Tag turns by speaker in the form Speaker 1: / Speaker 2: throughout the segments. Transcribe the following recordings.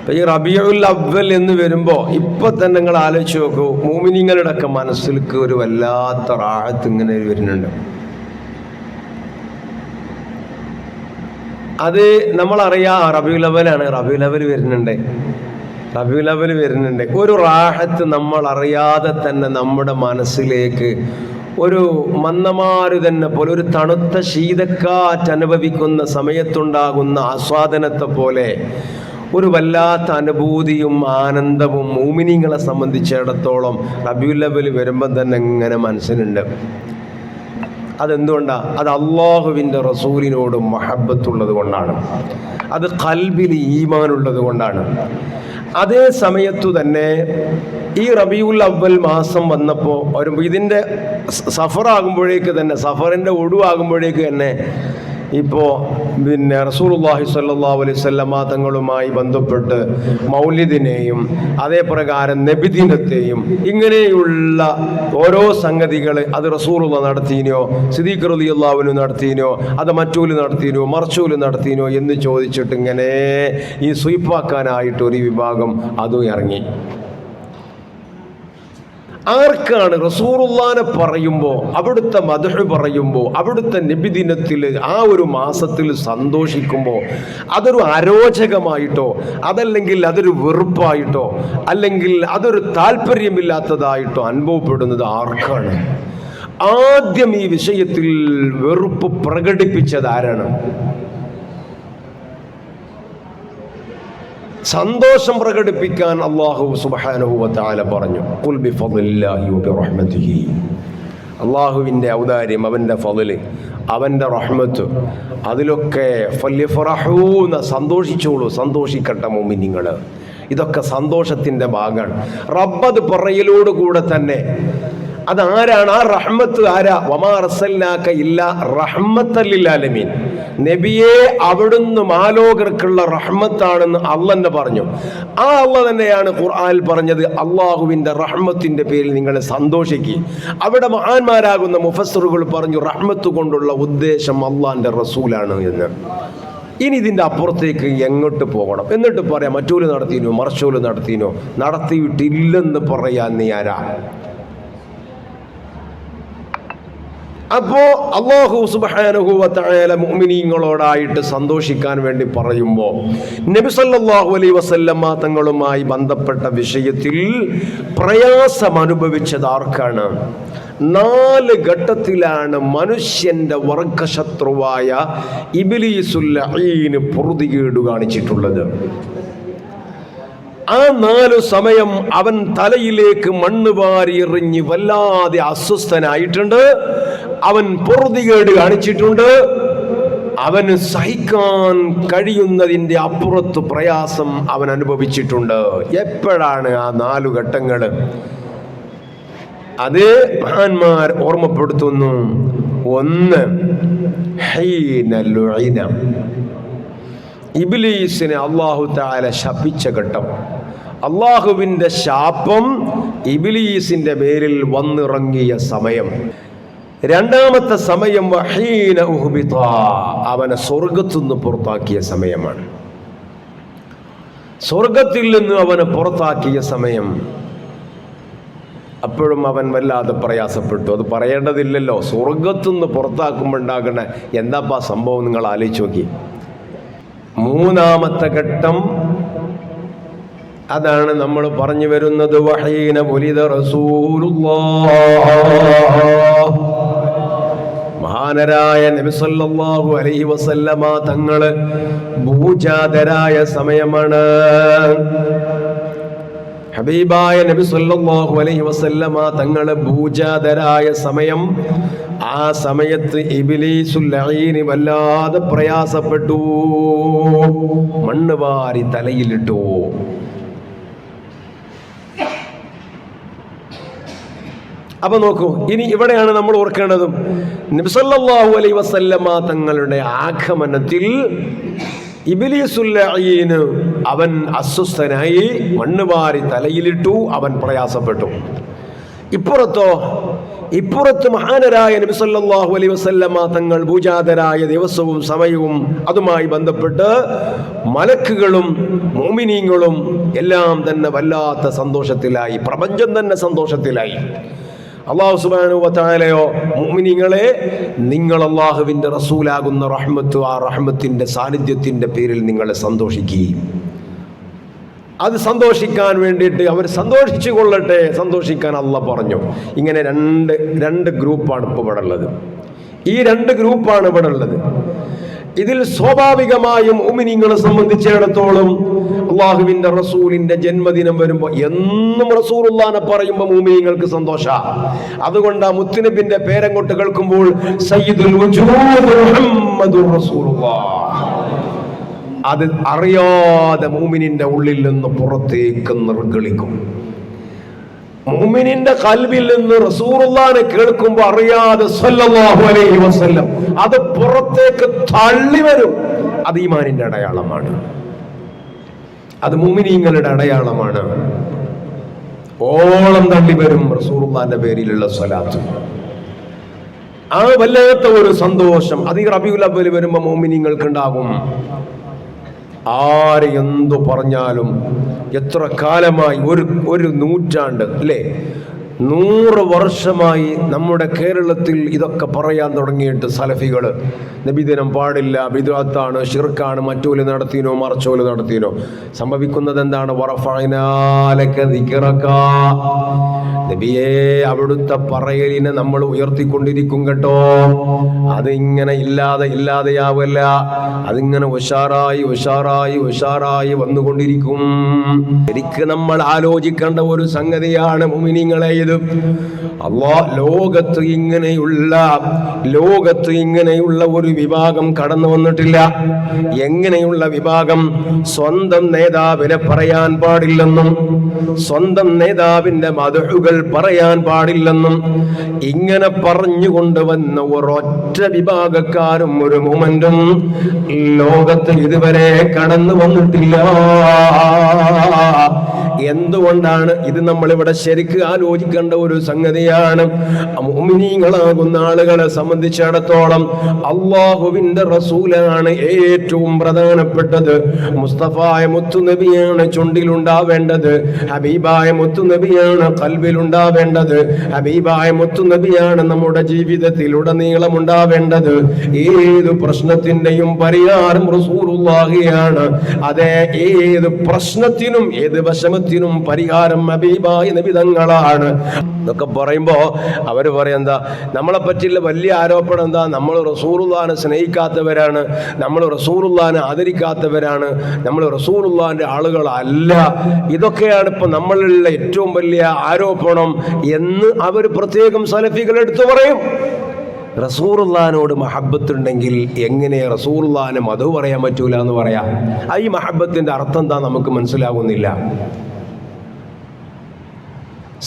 Speaker 1: അപ്പൊ ഈ റബിയുൽ അവൽ എന്ന് വരുമ്പോ ഇപ്പൊ തന്നെ നിങ്ങൾ ആലോചിച്ച് നോക്കൂ മൂമിനിങ്ങളുടെ ഒക്കെ മനസ്സിലേക്ക് ഒരു വല്ലാത്ത റാഹത്ത് ഇങ്ങനെ വരുന്നുണ്ട്. അത് നമ്മളറിയാം റബിയുൽ അവലാണ് റബിയുൽ അവൽ വരുന്നുണ്ട്. റബിയുൽ അവൽ വരുന്നുണ്ട്. ഒരു റാഹത്ത് നമ്മൾ അറിയാതെ തന്നെ നമ്മുടെ മനസ്സിലേക്ക് ഒരു മന്നമാരു തന്നെ പോലെ ഒരു തണുത്ത ശീതക്കാറ്റ് അനുഭവിക്കുന്ന സമയത്തുണ്ടാകുന്ന ആസ്വാദനത്തെ പോലെ ഒരു വല്ലാത്ത അനുഭൂതിയും ആനന്ദവും മൂമിനിങ്ങളെ സംബന്ധിച്ചിടത്തോളം റബിയുൽ അവൽ വരുമ്പം തന്നെ ഇങ്ങനെ മനസ്സിനുണ്ട് അതെന്തുകൊണ്ടാണ് അത് അള്ളാഹുവിന്റെ റസൂലിനോട് മഹബത്തുള്ളത് കൊണ്ടാണ്. അത് കൽബിൽ ഈമാനുള്ളത് കൊണ്ടാണ്. അതേ സമയത്തു തന്നെ ഈ റബിയുൽ അവൽ മാസം വന്നപ്പോൾ ഒരു ഇതിന്റെ സഫറാകുമ്പോഴേക്ക് തന്നെ സഫറിന്റെ ഒടുവാകുമ്പോഴേക്ക് തന്നെ ഇപ്പോൾ പിന്നെ റസൂലുള്ളാഹി സ്വല്ലല്ലാഹു അലൈഹി തങ്ങളുമായി ബന്ധപ്പെട്ട് മൗല്യദിനെയും അതേപ്രകാരം നബിദിനത്തെയും ഇങ്ങനെയുള്ള ഓരോ സംഗതികൾ അത് റസൂലുള്ള നടത്തിനോ സിദ്ദീഖ് റളിയല്ലാഹുവിന് നടത്തിനോ അത് മറ്റൂൽ നടത്തിനോ മറച്ചൂൽ നടത്തിനോ എന്ന് ചോദിച്ചിട്ട് ഇങ്ങനെ ഈ സ്വീപ്പാക്കാനായിട്ട് ഒരു വിഭാഗം അതും ഇറങ്ങി. ആർക്കാണ് റസൂറുല്ലാനെ പറയുമ്പോൾ അവിടുത്തെ മധു പറയുമ്പോൾ അവിടുത്തെ നബിദിനത്തിൽ ആ ഒരു മാസത്തിൽ സന്തോഷിക്കുമ്പോൾ അതൊരു അരോചകമായിട്ടോ അതല്ലെങ്കിൽ അതൊരു വെറുപ്പായിട്ടോ അല്ലെങ്കിൽ അതൊരു താല്പര്യമില്ലാത്തതായിട്ടോ അനുഭവപ്പെടുന്നത് ആർക്കാണ്? ആദ്യം ഈ വിഷയത്തിൽ വെറുപ്പ് പ്രകടിപ്പിച്ചത് ആരാണ്? സന്തോഷം പ്രകടിപ്പിക്കാൻ അള്ളാഹു സുബാനുഭവത്താല പറഞ്ഞു. "ഖുൽ ബിഫദ്ലില്ലാഹി വബിറഹ്മതിഹി." അള്ളാഹുവിന്റെ ഔദാര്യം അവന്റെ ഫതിൽ അവന്റെ റഹ്മത്ത് അതിലൊക്കെ ഫലിഫറഹൂന്ന് സന്തോഷിച്ചോളൂ സന്തോഷിക്കട്ടെ നിങ്ങൾ ഇതൊക്കെ സന്തോഷത്തിന്റെ ഭാഗമാണ്. റബ്ബത് പറയലോടുകൂടെ തന്നെ അതാരാണ്? ആ റഹ്മത്ത് ആരാ? വമാ റസൽനാക്ക ഇല്ല റഹ്മത്തല്ലില്ലാലമീൻ നബിയെ അവിടുന്ന് മാലോകർക്കുള്ള റഹ്മത്താണെന്ന് അള്ളന്നെ പറഞ്ഞു. ആ അള്ള തന്നെയാണ് ഖുർആനിൽ പറഞ്ഞത് അള്ളാഹുവിന്റെ റഹ്മത്തിന്റെ പേരിൽ നിങ്ങളെ സന്തോഷിക്കുക അവിടെ മഹാന്മാരാകുന്ന മുഫസറുകൾ പറഞ്ഞു റഹ്മത്ത് കൊണ്ടുള്ള ഉദ്ദേശം അള്ളാഹിന്റെ റസൂലാണ് എന്ന്. ഇനി ഇതിന്റെ അപ്പുറത്തേക്ക് എങ്ങോട്ട് പോകണം? എന്നിട്ട് പറയാം മറ്റൂൽ നടത്തിനോ മറച്ചൂൽ നടത്തിനോ നടത്തിയിട്ടില്ലെന്ന് പറയാൻ നീ ആരാ? അപ്പോ അള്ളാഹു സുബാനുഭവത്തായ മുഅ്മിനീങ്ങളോടായിട്ട് സന്തോഷിക്കാൻ വേണ്ടി പറയുമ്പോൾ നബി സല്ലല്ലാഹു അലൈഹി വസല്ലമ തങ്ങളുമായി ബന്ധപ്പെട്ട വിഷയത്തിൽ പ്രയാസം അനുഭവിച്ചത് ആർക്കാണ്? നാല് ഘട്ടത്തിലാണ് മനുഷ്യന്റെ വർഗശത്രുവായ ഇബിലീസുല്ലീന് പൊറുതികേട് കാണിച്ചിട്ടുള്ളത്. ആ നാലു സമയം അവൻ തലയിലേക്ക് മണ്ണ് വാരി എറിഞ്ഞ് വല്ലാതെ അസ്വസ്ഥനായിട്ടുണ്ട്. അവൻ പൊറുതികേട് കാണിച്ചിട്ടുണ്ട്. അവന് സഹിക്കാൻ കഴിയുന്നതിന്റെ അപ്പുറത്ത് പ്രയാസം അവൻ അനുഭവിച്ചിട്ടുണ്ട്. എപ്പോഴാണ് ആ നാലു ഘട്ടങ്ങൾ അത് മഹാന്മാർ ഓർമ്മപ്പെടുത്തുന്നു. ഒന്ന് ഇബിലീസിനെ അള്ളാഹു താല ശപിച്ച ഘട്ടം. അള്ളാഹുവിന്റെ ശാപം ഇബിലീസിന്റെ പേരിൽ വന്നിറങ്ങിയ സമയം. രണ്ടാമത്തെ സമയം വഹീന ഉഹുബിത. അവനെ സ്വർഗത്തുനിന്ന് പുറത്താക്കിയ സമയമാണ്. സ്വർഗത്തിൽ നിന്ന് അവനെ പുറത്താക്കിയ സമയം. അപ്പോഴും അവൻ വല്ലാതെ പ്രയാസപ്പെട്ടു. അത് പറയേണ്ടതില്ലല്ലോ. സ്വർഗത്തുനിന്ന് പുറത്താക്കുമ്പോൾ ഉണ്ടാകണ എന്താപ്പാ സംഭവം നിങ്ങൾ ആലോചിച്ച് നോക്കി. മൂന്നാമത്തെ ഘട്ടം അതാണ് നമ്മൾ പറഞ്ഞു വരുന്നത്. വഹീന പുലിത മഹാനരായ നബിസല്ലാഹു അലൈഹി വസല്ലമ തങ്ങൾ ഭൂജാതരായ സമയമാണ്. ഹബീബായ നബി സല്ലല്ലാഹു അലൈഹി വസല്ലമ തങ്ങളെ ഭൂജാതരായ സമയം ആ സമയത്ത് വല്ലാതെ പ്രയാസപ്പെട്ടു. മണ്ണ് വാരി തലയിലിട്ടു. അപ്പൊ നോക്കൂ ഇനി ഇവിടെയാണ് നമ്മൾ ഓർക്കേണ്ടതും. നിബ്സല്ലാഹു അലൈ വസല്ലമ തങ്ങളുടെ ആഗമനത്തിൽ ഇബിലിസുല്ലീന് അവൻ അസ്വസ്ഥനായി മണ്ണ് വാരി തലയിലിട്ടു അവൻ പ്രയാസപ്പെട്ടു. ഇപ്പുറത്തോ ഇപ്പുറത്ത് മഹാനരായ നബിസല്ലാഹു അലൈ അലൈഹി വസല്ലമ തങ്ങൾ പൂജാതരായ ദിവസവും സമയവും അതുമായി ബന്ധപ്പെട്ട് മലക്കുകളും മോമിനീങ്ങളും എല്ലാം തന്നെ വല്ലാത്ത സന്തോഷത്തിലായി പ്രപഞ്ചം തന്നെ സന്തോഷത്തിലായി. അള്ളാഹു സുബാനു വത്താലയോ മുഅ്മിനീങ്ങളെ നിങ്ങൾ അള്ളാഹുവിന്റെ റസൂലാകുന്ന റഹ്മത്ത് ആ റഹ്മത്തിന്റെ സാന്നിധ്യത്തിന്റെ പേരിൽ നിങ്ങളെ സന്തോഷിക്കുകയും അത് സന്തോഷിക്കാൻ വേണ്ടിയിട്ട് അവർ സന്തോഷിച്ചു കൊള്ളട്ടെ സന്തോഷിക്കാൻ അല്ല പറഞ്ഞു. ഇങ്ങനെ രണ്ട് രണ്ട് ഗ്രൂപ്പാണ് ഇപ്പോൾ ഇവിടെ ഉള്ളത്. ഈ രണ്ട് ഗ്രൂപ്പാണ് ഇവിടെ ഉള്ളത്. ഇതിൽ സ്വാഭാവികമായും ഉമിനിങ്ങളെ സംബന്ധിച്ചിടത്തോളം അള്ളാഹുവിന്റെ റസൂലിന്റെ ജന്മദിനം വരുമ്പോൾ എന്നും റസൂറുല്ലാനെ പറയുമ്പോൾ മൂമിയങ്ങൾക്ക് സന്തോഷ. അതുകൊണ്ട് ആ മുത്തുനബിന്റെ പേരങ്ങോട്ട് കേൾക്കുമ്പോൾ സയ്യിദുൽ അത് അറിയാതെ മൂമിനിന്റെ ഉള്ളിൽ നിന്ന് പുറത്തേക്ക് നിർഗളിക്കും. മൂമിനിന്റെ കൽവിൽ നിന്ന് റസൂറുല്ലാനെ കേൾക്കുമ്പോൾ അറിയാതെ സല്ലല്ലാഹു അലൈഹി വസല്ലം അത് പുറത്തേക്ക് തള്ളി വരും. അത് ഈമാനിന്റെ അടയാളമാണ്. അത് മുമിനീങ്ങളുടെ അടയാളമാണ്. ഓളം തള്ളി വരും റസൂർമാന്റെ പേരിലുള്ള സ്വലാത്ത്. ആ വല്ലാത്ത ഒരു സന്തോഷം. അത് ഈ റബിയുൽ അവൽ വരുമ്പോൾ മോമിനിങ്ങൾക്ക് ഉണ്ടാകും ആര് എന്തു പറഞ്ഞാലും എത്ര കാലമായി? ഒരു ഒരു നൂറ്റാണ്ട് അല്ലേ? നൂറ് വർഷമായി നമ്മുടെ കേരളത്തിൽ ഇതൊക്കെ പറയാൻ തുടങ്ങിയിട്ട് സലഫികൾ നബിദിനം പാടില്ല ബിദാത്താണ് ഷിർക്കാണ് മറ്റൂൽ നടത്തിനോ മറച്ചോൽ നടത്തിനോ. സംഭവിക്കുന്നത് എന്താണ്. നബിയെ അവിടുത്തെ പറയലിനെ നമ്മൾ ഉയർത്തിക്കൊണ്ടിരിക്കും കേട്ടോ. അതിങ്ങനെ ഇല്ലാതെ ഇല്ലാതെയാവല്ല. അതിങ്ങനെ ഉഷാറായി ഉഷാറായി ഉഷാറായി വന്നുകൊണ്ടിരിക്കും. ശരിക്ക് നമ്മൾ ആലോചിക്കേണ്ട ഒരു സംഗതിയാണ് മുമിനിങ്ങളെ ഇത്. അള്ളാ ലോകത്ത് ഇങ്ങനെയുള്ള ലോകത്ത് ഇങ്ങനെയുള്ള ഒരു വിഭാഗം കടന്നു വന്നിട്ടില്ല. എങ്ങനെയുള്ള വിഭാഗം? സ്വന്തം നേതാവിനെ പറയാൻ പാടില്ലെന്നും സ്വന്തം നേതാവിന്റെ മതഴുകൾ പറയാൻ പാടില്ലെന്നും ഇങ്ങനെ പറഞ്ഞുകൊണ്ട് വന്ന ഒരൊറ്റ വിഭാഗക്കാരും ഒരു മൊമെന്റും ലോകത്ത് ഇതുവരെ കടന്നു വന്നിട്ടില്ല. എന്തുകൊണ്ടാണ് ഇത് നമ്മളിവിടെ ശരിക്ക് ആലോചിക്കേണ്ട ഒരു സംഗതിയാണ്? മോമിനീകളാകുന്ന ആളുകളെ സംബന്ധിച്ചിടത്തോളം അള്ളാഹുവിന്റെ റസൂലാണ് ഏറ്റവും പ്രധാനപ്പെട്ടത്. മുസ്തഫായ മുത്തുനബിയാണ് ചുണ്ടിലുണ്ടാവേണ്ടത്. ഹബീബായ മുത്തുനബിയാണ് കൽവിലുണ്ടാവേണ്ടത്. ഹബീബായ മുത്തുനബിയാണ് നമ്മുടെ ജീവിതത്തിൽ ഉടനീളം ഉണ്ടാവേണ്ടത് ഏത് പ്രശ്നത്തിന്റെയും പരിഹാരം റസൂലുള്ളാഹിയാണ്. അതെ ഏത് പ്രശ്നത്തിനും ഏത് വിഷമത്തിനും പരിഹാരം അബീബായ നബിതങ്ങളാണ് ഇതൊക്കെ പറയുമ്പോ അവർ എന്താ നമ്മളെ പറ്റിയുള്ള വലിയ ആരോപണം എന്താ? നമ്മൾ റസൂറുല്ലാനെ സ്നേഹിക്കാത്തവരാണ്. നമ്മൾ റസൂറുല്ലാനെ ആദരിക്കാത്തവരാണ്. നമ്മൾ റസൂറുല്ലാന്റെ ആളുകളല്ല. ഇതൊക്കെയാണ് ഇപ്പം നമ്മളിലുള്ള ഏറ്റവും വലിയ ആരോപണം എന്ന് അവർ പ്രത്യേകം സലഫികൾ എടുത്തു പറയും. റസൂറുല്ലാനോട് മഹബത്തുണ്ടെങ്കിൽ എങ്ങനെ റസൂറുല്ലാനെ മധു പറയാൻ പറ്റൂല എന്ന് പറയാം? ആ ഈ മഹബത്തിന്റെ അർത്ഥം എന്താ നമുക്ക് മനസ്സിലാകുന്നില്ല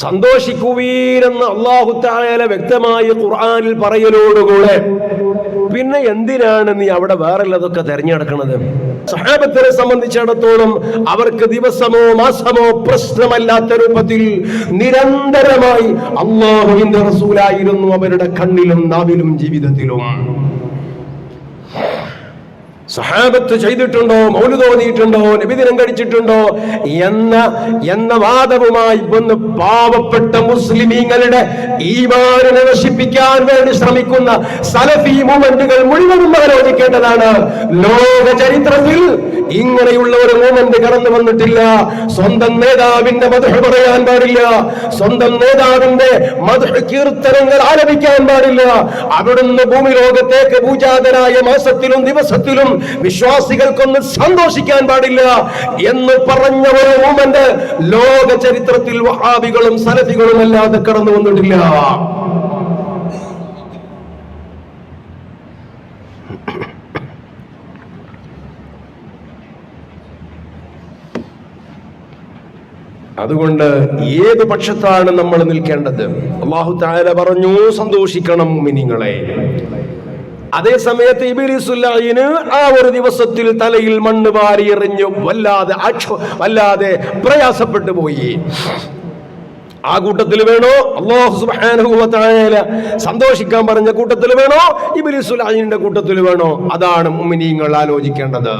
Speaker 1: സന്തോഷിക്കുവീരെന്ന് അള്ളാഹു താലയിലെ വ്യക്തമായി ഖുർആാനിൽ പറയലോടുകൂടെ. പിന്നെ എന്തിനാണ് നീ അവിടെ വേറെല്ലതൊക്കെ തെരഞ്ഞെടുക്കുന്നത് സഹാബത്തിനെ സംബന്ധിച്ചിടത്തോളം അവർക്ക് ദിവസമോ മാസമോ പ്രശ്നമല്ലാത്ത രൂപത്തിൽ നിരന്തരമായി അള്ളാഹുവിന്റെ റസൂലായിരുന്നു അവരുടെ കണ്ണിലും നാവിലും ജീവിതത്തിലും. സഹാബത്ത് ചെയ്തിട്ടുണ്ടോ മൗലു തോന്നിയിട്ടുണ്ടോ നബിദിനം കഴിച്ചിട്ടുണ്ടോ എന്ന എന്ന വാദവുമായി വന്ന് പാവപ്പെട്ട മുസ്ലിമീങ്ങളുടെ ഈമാനെ നശിപ്പിക്കാൻ വേണ്ടി ശ്രമിക്കുന്ന സലഫി മൂവ്മെന്റുകൾ മുഴുവനും ആലോചിക്കേണ്ടതാണ് ലോക ചരിത്രത്തിൽ ഇങ്ങനെയുള്ള ഒരു മൂവ്മെന്റ് കടന്നു വന്നിട്ടില്ല. സ്വന്തം നേതാവിന്റെ മധു പറയാൻ പാടില്ല. സ്വന്തം നേതാവിന്റെ മധു കീർത്തനങ്ങൾ ആലപിക്കാൻ പാടില്ല. അവിടുന്ന് ഭൂമി ലോകത്തേക്ക് പൂജാതനായ മാസത്തിലും ദിവസത്തിലും വിശ്വാസികൾക്കൊന്ന് സന്തോഷിക്കാൻ പാടില്ല എന്ന് പറഞ്ഞ ഒരു മൂമെന്റ് ലോക ചരിത്രത്തിൽ വഹാബികളും സലഫികളും അല്ലാതെ കടന്നു വന്നിട്ടില്ല. അതുകൊണ്ട് ഏത് പക്ഷത്താണ് നമ്മൾ നിൽക്കേണ്ടത്? അള്ളാഹു താര പറഞ്ഞു സന്തോഷിക്കണം മിനിങ്ങളെ. അതേ സമയത്ത് ഇബിലിസുല്ലായിന് ആ ഒരു ദിവസത്തിൽ തലയിൽ മണ്ണ് വാരി എറിഞ്ഞു വല്ലാതെ വല്ലാതെ പ്രയാസപ്പെട്ടു പോയി. ആ കൂട്ടത്തിൽ വേണോ? അള്ളാഹു വ സന്തോഷിക്കാൻ പറഞ്ഞ കൂട്ടത്തിൽ വേണോ? ഇബ്ലിസുൽ കൂട്ടത്തിൽ വേണോ? അതാണ് മുഅ്മിനീങ്ങൾ ആലോചിക്കേണ്ടത്.